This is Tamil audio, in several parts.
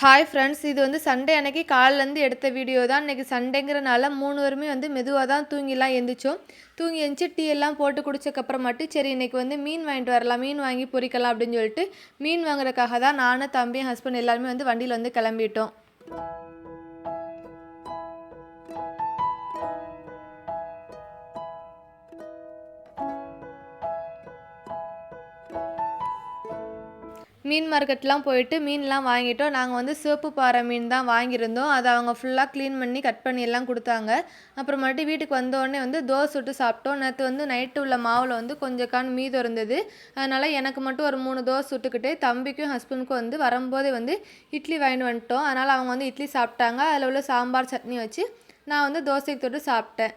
ஹாய் ஃப்ரெண்ட்ஸ் இது வந்து சண்டே அன்னைக்கு காலிலேருந்து எடுத்த வீடியோ தான். இன்றைக்கி சண்டேங்கிறனால மூணு பேருமே வந்து மெதுவாக தான் தூங்கிலாம் எந்திரிச்சோம். தூங்கி எழுந்துச்சி டீ எல்லாம் போட்டு குடிச்சக்கப்புறமாட்டு சரி இன்றைக்கி வந்து மீன் வாங்கிட்டு வரலாம் மீன் வாங்கி பொறிக்கலாம் அப்படின்னு சொல்லிட்டு மீன் வாங்குறதுக்காக தான் நானும் தம்பி ஹஸ்பண்ட் எல்லாருமே வந்து வண்டியில் வந்து கிளம்பிட்டோம். மீன் மார்க்கெட்லாம் போயிட்டு மீன்லாம் வாங்கிட்டோம். நாங்கள் வந்து சிவப்பு பாறை மீன் தான் வாங்கியிருந்தோம். அதை அவங்க ஃபுல்லாக க்ளீன் பண்ணி கட் பண்ணி எல்லாம் கொடுத்தாங்க. அப்புறமேட்டு வீட்டுக்கு வந்தோடனே வந்து தோசை சுட்டு சாப்பிட்டோம். நேற்று வந்து நைட்டு உள்ள மாவில் வந்து கொஞ்சம் கான் மீதம் இருந்தது. அதனால் எனக்கு மட்டும் ஒரு மூணு தோசை சுட்டுக்கிட்டு தம்பிக்கும் ஹஸ்பண்டுக்கும் வந்து வரும்போதே வந்து இட்லி வாங்கிட்டு வந்துட்டோம். அதனால் அவங்க வந்து இட்லி சாப்பிட்டாங்க. அதில் உள்ள சாம்பார் சட்னி வச்சு நான் வந்து தோசைக்கு தொட்டு சாப்பிட்டேன்.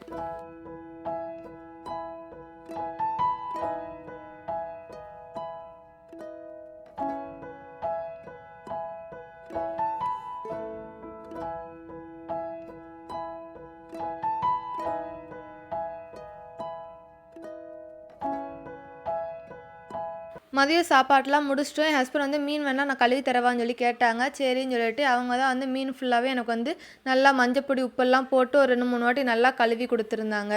மதிய சாப்பாடுலாம் முடிச்சுட்டு என் ஹஸ்பண்ட் வந்து மீன் வேணால் நான் கழுவி தரவான்னு சொல்லி கேட்டாங்க. சரின்னு சொல்லிட்டு அவங்க தான் வந்து மீன் ஃபுல்லாகவே எனக்கு வந்து நல்லா மஞ்சப்பொடி உப்பெல்லாம் போட்டு ஒரு ரெண்டு மூணு வாட்டி நல்லா கழுவி கொடுத்துருந்தாங்க.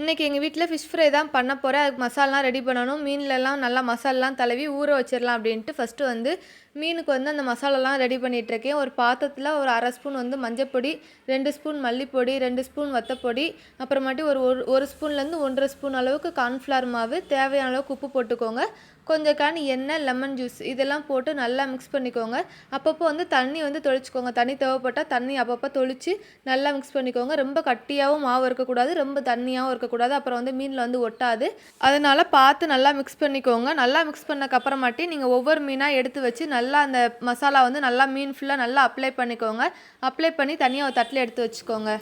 இன்றைக்கி எங்கள் வீட்டில் ஃபிஷ் ஃப்ரை தான் பண்ண போகிறேன் அதுக்கு மசாலாம் ரெடி பண்ணணும். மீன்லலாம் நல்லா மசாலாம் தடவி ஊற வச்சிடலாம் அப்படின்ட்டு ஃபஸ்ட்டு வந்து மீனுக்கு வந்து அந்த மசாலாலாம் ரெடி பண்ணிகிட்ருக்கேன் ஒரு பாத்திரத்தில் ஒரு அரை ஸ்பூன் வந்து மஞ்சப்பொடி ரெண்டு ஸ்பூன் மல்லிப்பொடி ரெண்டு ஸ்பூன் வத்தப்பொடி அப்புறமாட்டி ஒரு ஒரு ஒரு ஸ்பூன்லேருந்து ஒன்றரை ஸ்பூன் அளவுக்கு கார்ன்ஃப்ளவர் மாவு தேவையான அளவுக்கு உப்பு போட்டுக்கோங்க. கொஞ்சம் காணி எண்ணெய் லெமன் ஜூஸ் இதெல்லாம் போட்டு நல்லா மிக்ஸ் பண்ணிக்கோங்க. அப்பப்போ வந்து தண்ணி வந்து தொளிச்சிக்கோங்க. தண்ணி தேவைப்பட்டால் தண்ணி அப்பப்போ தொளித்து நல்லா மிக்ஸ் பண்ணிக்கோங்க. ரொம்ப கட்டியாகவும் மாவு இருக்கக்கூடாது ரொம்ப தண்ணியாகவும் இருக்கக்கூடாது. அப்புறம் வந்து மீனில் வந்து ஒட்டாது. அதனால் பார்த்து நல்லா மிக்ஸ் பண்ணிக்கோங்க. நல்லா மிக்ஸ் பண்ணக்கப்புறமாட்டி நீங்கள் ஒவ்வொரு மீனாக எடுத்து வச்சு நல்லா நல்லா அந்த மசாலா வந்து நல்லா மீன் ஃபுல்லாக நல்லா அப்ளை பண்ணிக்கோங்க. அப்ளை பண்ணி தனியாக ஒரு தட்டில் எடுத்து வச்சுக்கோங்க.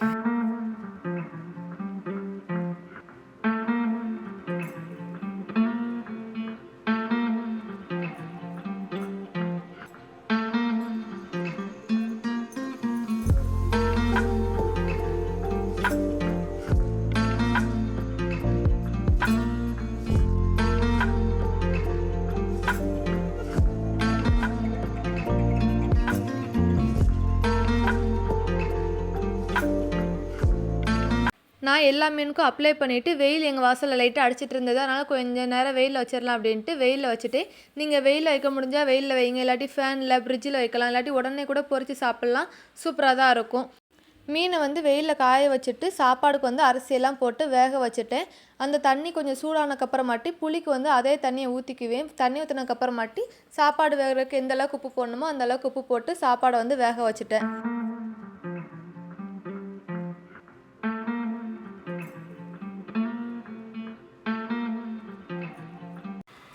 நான் எல்லா மீனுக்கும் அப்ளை பண்ணிவிட்டு வெயில் எங்கள் வாசலில் லைட்டாக அடிச்சிட்டு இருந்தது. அதனால் கொஞ்சம் நேரம் வெயிலில் வச்சிடலாம் அப்படின்ட்டு வெயிலில் வச்சுட்டு நீங்கள் வெயிலில் வைக்க முடிஞ்சால் வெயிலில் வைங்க. இல்லாட்டி ஃபேனில் ஃப்ரிட்ஜில் வைக்கலாம். இல்லாட்டி உடனே கூட பொறிச்சு சாப்பிட்லாம். சூப்பராக தான் இருக்கும். மீனை வந்து வெயிலில் காய வச்சுட்டு சாப்பாடுக்கு வந்து அரிசியெல்லாம் போட்டு வேக வச்சுட்டேன். அந்த தண்ணி கொஞ்சம் சூடானக்கப்புறமாட்டி புளிக்கு வந்து அதே தண்ணியை ஊற்றிக்குவேன் தண்ணி ஊற்றினக்கப்புறமாட்டி சாப்பாடு வேகிறதுக்கு எந்த அளவுக்கு உப்பு போடணுமோ அந்த அளவுக்கு உப்பு போட்டு சாப்பாடை வந்து வேக வச்சுட்டேன்.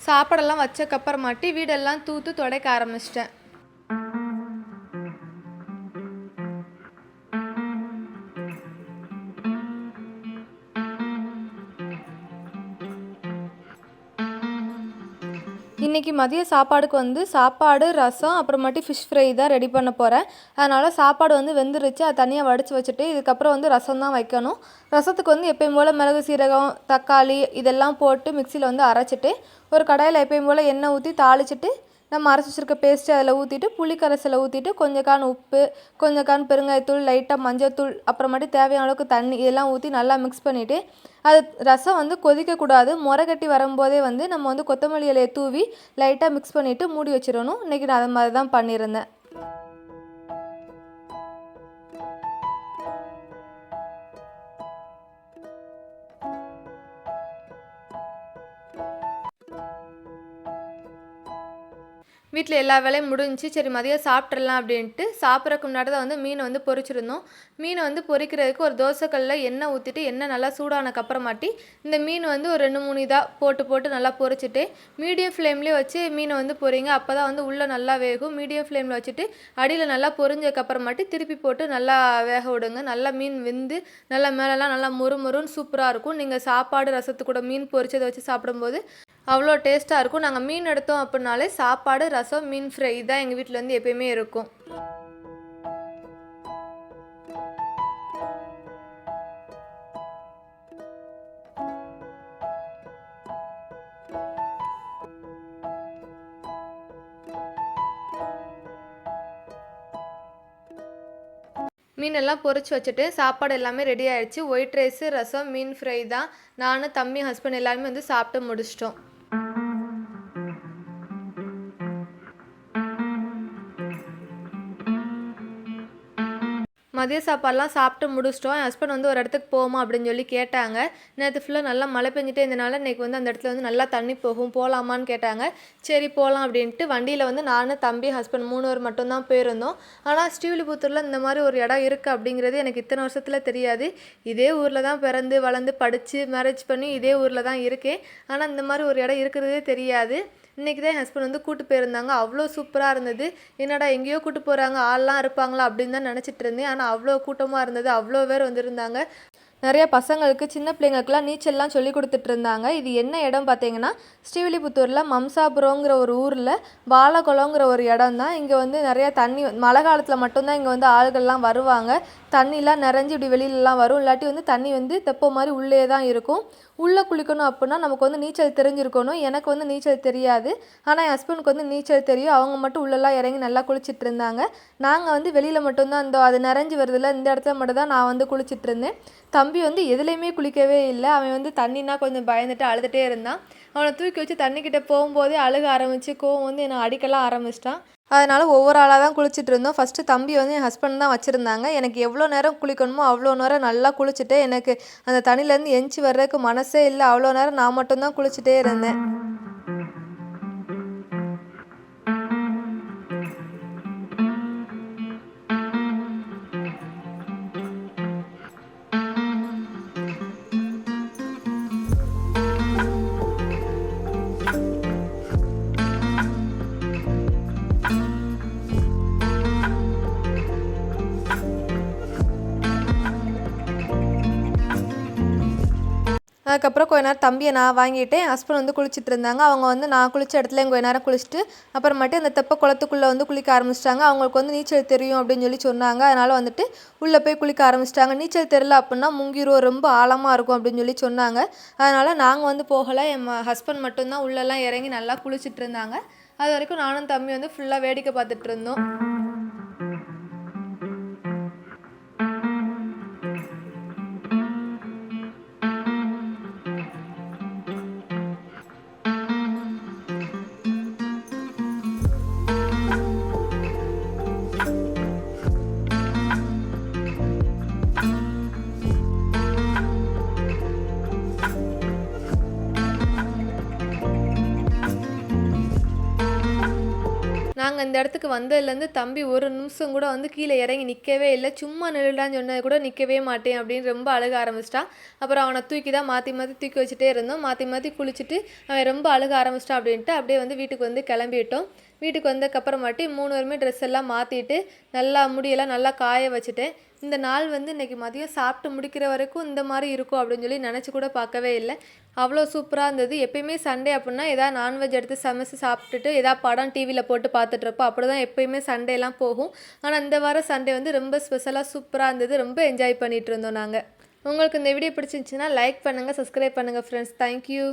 சாப்பாடெல்லாம் வச்சக்கப்புறமாட்டி வீடெல்லாம் தூத்து துடைக்க ஆரம்பிச்சிட்டேன். இன்றைக்கி மதிய சாப்பாடுக்கு வந்து சாப்பாடு ரசம் அப்புறமாட்டி ஃபிஷ் ஃப்ரை தான் ரெடி பண்ண போகிறேன் அதனால் சாப்பாடு வந்து வெந்துருச்சு. அதை தனியாக வடித்து வச்சுட்டு இதுக்கப்புறம் வந்து ரசம் தான் வைக்கணும். ரசத்துக்கு வந்து எப்பயும் போல் மிளகு சீரகம் தக்காளி இதெல்லாம் போட்டு மிக்சியில் வந்து அரைச்சிட்டு ஒரு கடாயில் எப்பயும் போல் எண்ணெய் ஊற்றி தாளிச்சிட்டு நம்ம அரைச்சி வச்சுருக்க பேஸ்ட்டு அதில் ஊற்றிட்டு புளி கரைசலை ஊற்றிட்டு கொஞ்சம் கான் உப்பு கொஞ்சம் கான் பெருங்காயத்தூள் லைட்டாக மஞ்சத்தூள் அப்புறமேட்டு தேவையான அளவுக்கு தண்ணி இதெல்லாம் ஊற்றி நல்லா மிக்ஸ் பண்ணிவிட்டு அது ரசம் வந்து கொதிக்கக்கூடாது முறை கட்டி வரும்போதே வந்து நம்ம வந்து கொத்தமல்லி இலையை தூவி லைட்டாக மிக்ஸ் பண்ணிவிட்டு மூடி வச்சிடணும். இன்றைக்கி நான் அது மாதிரி தான் பண்ணியிருந்தேன். வீட்டில் எல்லா வேலையும் முடிஞ்சு சரி மதியம் சாப்பிட்றலாம் அப்படின்ட்டு சாப்பிட்றக்கு முன்னாடி தான் வந்து மீனை வந்து பொரிச்சிருந்தோம் மீனை வந்து பொரிக்கிறதுக்கு ஒரு தோசைக்கல்லில் எண்ணெய் ஊற்றிட்டு எண்ணெய் நல்லா சூடானக்கப்புறமாட்டி இந்த மீன் வந்து ஒரு ரெண்டு மூணு இதாக போட்டு போட்டு நல்லா பொரிச்சிட்டு மீடியம் ஃப்ளேம்லேயே வச்சு மீனை வந்து பொரிங்க அப்போ தான் வந்து உள்ளே நல்லா வேகும். மீடியம் ஃப்ளேமில் வச்சுட்டு அடியில் நல்லா பொரிஞ்சக்கப்புறமாட்டி திருப்பி போட்டு நல்லா வேக விடுங்க. நல்லா மீன் வெந்து நல்லா மேலெல்லாம் நல்லா மொறு மொறுன்னு சூப்பராக இருக்கும். நீங்கள் சாப்பாடு ரசத்து கூட மீன் பொரிச்சதை வச்சு சாப்பிடும்போது அவ்வளோ டேஸ்ட்டாக இருக்கும். நாங்கள் மீன் எடுத்தோம் அப்படின்னாலே சாப்பாடு ரசம் மீன் ஃப்ரை தான் எங்கள் வீட்டில் வந்து எப்பயுமே இருக்கும். மீனெல்லாம் பொறிச்சு வச்சுட்டு சாப்பாடு எல்லாமே ரெடி ஆகிடுச்சு ஒயிட் ரைஸு ரசம் மீன் ஃப்ரை தான். நான் தம்பி ஹஸ்பண்ட் எல்லாருமே வந்து சாப்பிட்டு முடிச்சிட்டோம். மதிய சாப்பாடுலாம் சாப்பிட்டு முடிச்சிட்டோம். என் ஹஸ்பண்ட் வந்து ஒரு இடத்துக்கு போமா அப்படின்னு சொல்லி கேட்டாங்க. நேற்று ஃபுல்லாக நல்லா மழை பெஞ்சிட்டே இருந்தனால இன்றைக்கி வந்து அந்த இடத்துல வந்து நல்லா தண்ணி போகும் போகலாமான்னு கேட்டாங்க. சரி போகலாம் அப்படின்ட்டு வண்டியில் வந்து நான் தம்பி ஹஸ்பண்ட் மூணு பேர் மட்டும்தான் போயிருந்தோம். ஆனால் ஸ்ரீவில்லிபுத்தூரில் இந்த மாதிரி ஒரு இடம் இருக்குது அப்படிங்கிறது எனக்கு இத்தனை வருஷத்தில் தெரியாது. இதே ஊரில் தான் பிறந்து வளர்ந்து படித்து மேரேஜ் பண்ணி இதே ஊரில் தான் இருக்கேன். ஆனால் இந்த மாதிரி ஒரு இடம் இருக்கிறதே தெரியாது. இன்றைக்கி தான் என் ஹஸ்பண்ட் வந்து கூட்டு போயிருந்தாங்க. அவ்வளோ சூப்பராக இருந்தது. என்னடா எங்கேயோ கூட்டு போகிறாங்க ஆள்லாம் இருப்பாங்களா அப்படின்னு தான் நினச்சிட்டு இருந்தேன். ஆனால் அவ்வளோ கூட்டமாக இருந்தது. அவ்வளோ பேர் வந்திருந்தாங்க. நிறைய பசங்களுக்கு சின்ன பிள்ளைங்களுக்குலாம் நீச்சல்லாம் சொல்லி கொடுத்துட்டு இருந்தாங்க. இது என்ன இடம் பார்த்தீங்கன்னா ஸ்ரீவில்லிபுத்தூரில் மம்சாபுரங்கிற ஒரு ஊரில் பாலகுளங்கிற ஒரு இடம் தான் இங்கே வந்து நிறைய தண்ணி மழை காலத்தில் மட்டும்தான் இங்கே வந்து ஆள்கள்லாம் வருவாங்க. தண்ணிலாம் நிறைஞ்சு இப்படி வெளியிலலாம் வரும். இல்லாட்டி வந்து தண்ணி வந்து தெப்போ மாதிரி உள்ளே தான் இருக்கும். உள்ளே குளிக்கணும் அப்படின்னா நமக்கு வந்து நீச்சல் தெரிஞ்சிருக்கணும். எனக்கு வந்து நீச்சல் தெரியாது. ஆனால் என் ஹஸ்பண்டுக்கு வந்து நீச்சல் தெரியும். அவங்க மட்டும் உள்ளெல்லாம் இறங்கி நல்லா குளிச்சிட்டு இருந்தாங்க. நாங்கள் வந்து வெளியில் மட்டும்தான் இந்த அது நிறைஞ்சு வருதுல இந்த இடத்துல மட்டும் தான் நான் வந்து குளிச்சுட்டு இருந்தேன். தம்பி வந்து எதுலேயுமே குளிக்கவே இல்லை. அவன் வந்து தண்ணினா கொஞ்சம் பயந்துட்டு அழுதுகிட்டே இருந்தான். அவனை தூக்கி வச்சு தண்ணிக்கிட்ட போகும்போதே அழுக ஆரம்பித்து கோவம் வந்து என்னை அடிக்கலாம் ஆரம்பிச்சிட்டான். அதனால் ஒவ்வொரு ஆளாக தான் குளிச்சுட்டு இருந்தோம். ஃபஸ்ட்டு தம்பி வந்து என் ஹஸ்பண்ட் தான் வச்சுருந்தாங்க. எனக்கு எவ்வளோ நேரம் குளிக்கணுமோ அவ்வளோ நேரம் நல்லா குளிச்சுட்டு எனக்கு அந்த தண்ணியிலேருந்து எஞ்சி வர்றதுக்கு மனசே இல்லை. அவ்வளோ நேரம் நான் மட்டும்தான் குளிச்சுட்டே இருந்தேன். அதுக்கப்புறம் கொஞ்ச நேரம் தம்பியை நான் வாங்கிட்டேன். ஹஸ்பண்ட் வந்து குளிச்சுட்டு இருந்தாங்க. அவங்க வந்து நான் குளிச்ச இடத்துல கொஞ்ச நேரம் குளிச்சுட்டு அப்புறமேட்டு அந்த தெப்ப குளத்துக்குள்ளே வந்து குளிக்க ஆரம்பிச்சிட்டாங்க. அவங்களுக்கு வந்து நீச்சல் தெரியும் அப்படின்னு சொல்லி சொன்னாங்க. அதனால் வந்துட்டு உள்ளே போய் குளிக்க ஆரம்பிச்சிட்டாங்க. நீச்சல் தெரியல அப்படின்னா முங்கிரும் ரொம்ப ஆழமாக இருக்கும் அப்படின்னு சொல்லி சொன்னாங்க. அதனால் நாங்கள் வந்து போகலை. என் ஹஸ்பண்ட் மட்டும்தான் உள்ளெல்லாம் இறங்கி நல்லா குளிச்சுட்டு இருந்தாங்க. அது வரைக்கும் நானும் தம்பி வந்து ஃபுல்லாக வேடிக்கை பார்த்துட்டு இருந்தோம். நாங்கள் இந்த இடத்துக்கு வந்ததுலேருந்து தம்பி ஒரு நிமிஷம் கூட வந்து கீழே இறங்கி நிற்கவே இல்லை. சும்மா நில்லுடான்னு சொன்னது கூட நிற்கவே மாட்டேன் அப்படின்னு ரொம்ப அழுக ஆரம்பிச்சிட்டான். அப்புறம் அவனை தூக்கி தான் மாற்றி மாற்றி தூக்கி வச்சுட்டே இருந்தோம். மாற்றி மாற்றி குளிச்சுட்டு அவன் ரொம்ப அழுக ஆரம்பிச்சிட்டான் அப்படின்ட்டு அப்படியே வந்து வீட்டுக்கு வந்து கிளம்பிட்டோம். வீட்டுக்கு வந்ததுக்கப்புறமாட்டி மூணு பேருமே ட்ரெஸ் எல்லாம் மாற்றிட்டு நல்லா முடியெல்லாம் நல்லா காய வச்சுட்டேன். இந்த நாள் வந்து இன்றைக்கி மதியம் சாப்பிட்டு முடிக்கிற வரைக்கும் இந்த மாதிரி இருக்கும் அப்படின்னு சொல்லி நினச்சி கூட பார்க்கவே இல்லை. அவ்வளோ சூப்பராக இருந்தது. எப்பயுமே சண்டே அப்படின்னா எதாவது நான்வெஜ் எடுத்து சமைச்சு சாப்பிட்டுட்டு எதாவது படம் டிவியில் போட்டு பார்த்துட்ருப்போம் அப்படி தான் எப்பயுமே சண்டேலாம் போகும். ஆனால் இந்த வாரம் சண்டே வந்து ரொம்ப ஸ்பெஷலாக சூப்பராக இருந்தது. ரொம்ப என்ஜாய் பண்ணிகிட்டு இருந்தோம் நாங்கள் உங்களுக்கு இந்த வீடியோ பிடிச்சிருந்துச்சின்னா லைக் பண்ணுங்கள் சப்ஸ்கிரைப் பண்ணுங்கள் ஃப்ரெண்ட்ஸ் தேங்க்யூ